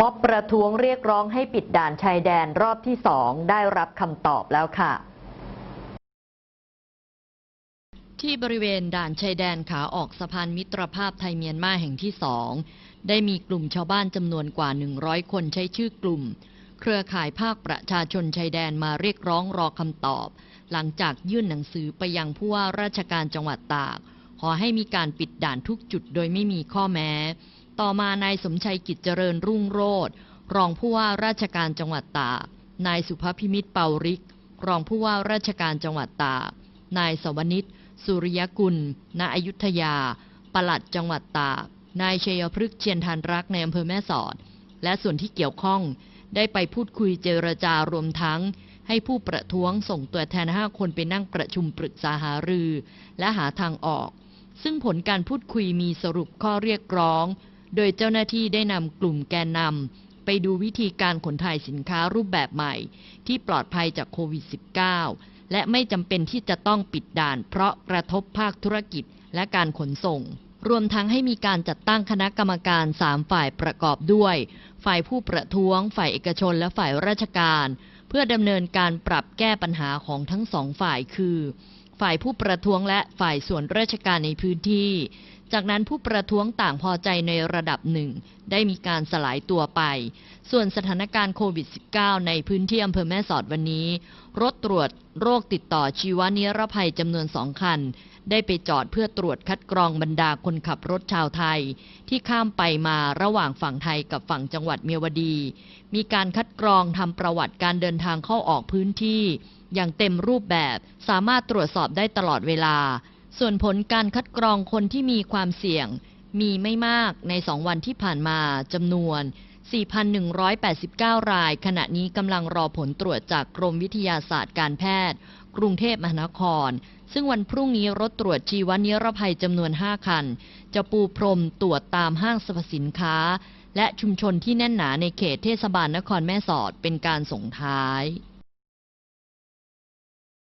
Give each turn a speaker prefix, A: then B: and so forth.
A: ม็อบประท้วงเรียกร้องให้ปิดด่านชายแดนรอบที่สองได้รับคำตอบแล้วค่ะ
B: ที่บริเวณด่านชายแดนขาออกสะพานมิตรภาพไทยเมียนมาแห่งที่สองได้มีกลุ่มชาวบ้านจำนวนกว่า 100 คนใช้ชื่อกลุ่ม เครือข่ายภาคประชาชนชายแดนมาเรียกร้องรอคำตอบ หลังจากยื่นหนังสือไปยังผู้ว่าราชการจังหวัดตาก ขอให้มีการปิดด่านทุกจุดโดยไม่มีข้อแม้ ต่อมานายสมชัยกิจเจริญรุ่งโรธรองผู้ว่าราชการจังหวัดตากนายสุภพิมิตรเปาริก รองผู้ว่าราชการจังหวัดตากนายสวนิตสุริยกุล ณอยุธยา ปลัดจังหวัดตากนายชัยพฤกษ์เชียนทานรักในอำเภอแม่สอด และส่วนที่เกี่ยวข้องได้ไปพูดคุยเจรจารวมทั้ง ให้ผู้ประท้วงส่งตัวแทน 5 คนไปนั่งประชุมปรึกษาหารือ และหาทางออก ซึ่งผลการพูดคุยมีสรุปข้อเรียกร้อง โดยเจ้าหน้าที่ได้นำกลุ่มแกนนำไปดูวิธีการขนถ่ายสินค้ารูปแบบใหม่ ที่ปลอดภัยจากโควิด -19 และไม่จำเป็นที่จะต้องปิดด่าน เพราะกระทบภาคธุรกิจและการขนส่ง รวมทั้งให้มีการจัดตั้งคณะกรรมการ 3 ฝ่ายประกอบด้วย ฝ่ายผู้ประท้วง ฝ่ายเอกชนและฝ่ายราชการ เพื่อดำเนินการปรับแก้ปัญหาของทั้งสองฝ่ายคือ ฝ่ายผู้ประท้วงและฝ่ายส่วนราชการในพื้นที่ จากนั้นผู้ประท้วงต่างพอใจในระดับหนึ่ง ได้มีการสลายตัวไป ส่วนสถานการณ์โควิด -19 ในพื้นที่อำเภอแม่สอดวันนี้ รถตรวจโรคติดต่อชีวนิรภัยจำนวนสองคัน ได้ไปจอดเพื่อตรวจคัดกรองบรรดาคนขับรถชาวไทย ที่ข้ามไปมาระหว่างฝั่งไทยกับฝั่งจังหวัดเมียวดี มีการคัดกรองทำประวัติการเดินทางเข้าออกพื้นที่ อย่างเต็มรูปแบบสามารถตรวจสอบได้ตลอดเวลา ส่วนผลการคัดกรองคนที่มีความเสี่ยง มีไม่มากในสองวันที่ผ่านมาจำนวน 4,189 ราย ขณะนี้กำลังรอผลตรวจจากกรมวิทยาศาสตร์การแพทย์ กรุงเทพมหานคร ซึ่งวันพรุ่งนี้รถตรวจชีวนิรภัยจำนวน 5 คัน จะปูพรมตรวจตามห้างสรรพสินค้า และชุมชนที่แน่นหนาในเขตเทศบาลนครแม่สอดเป็นการส่งท้าย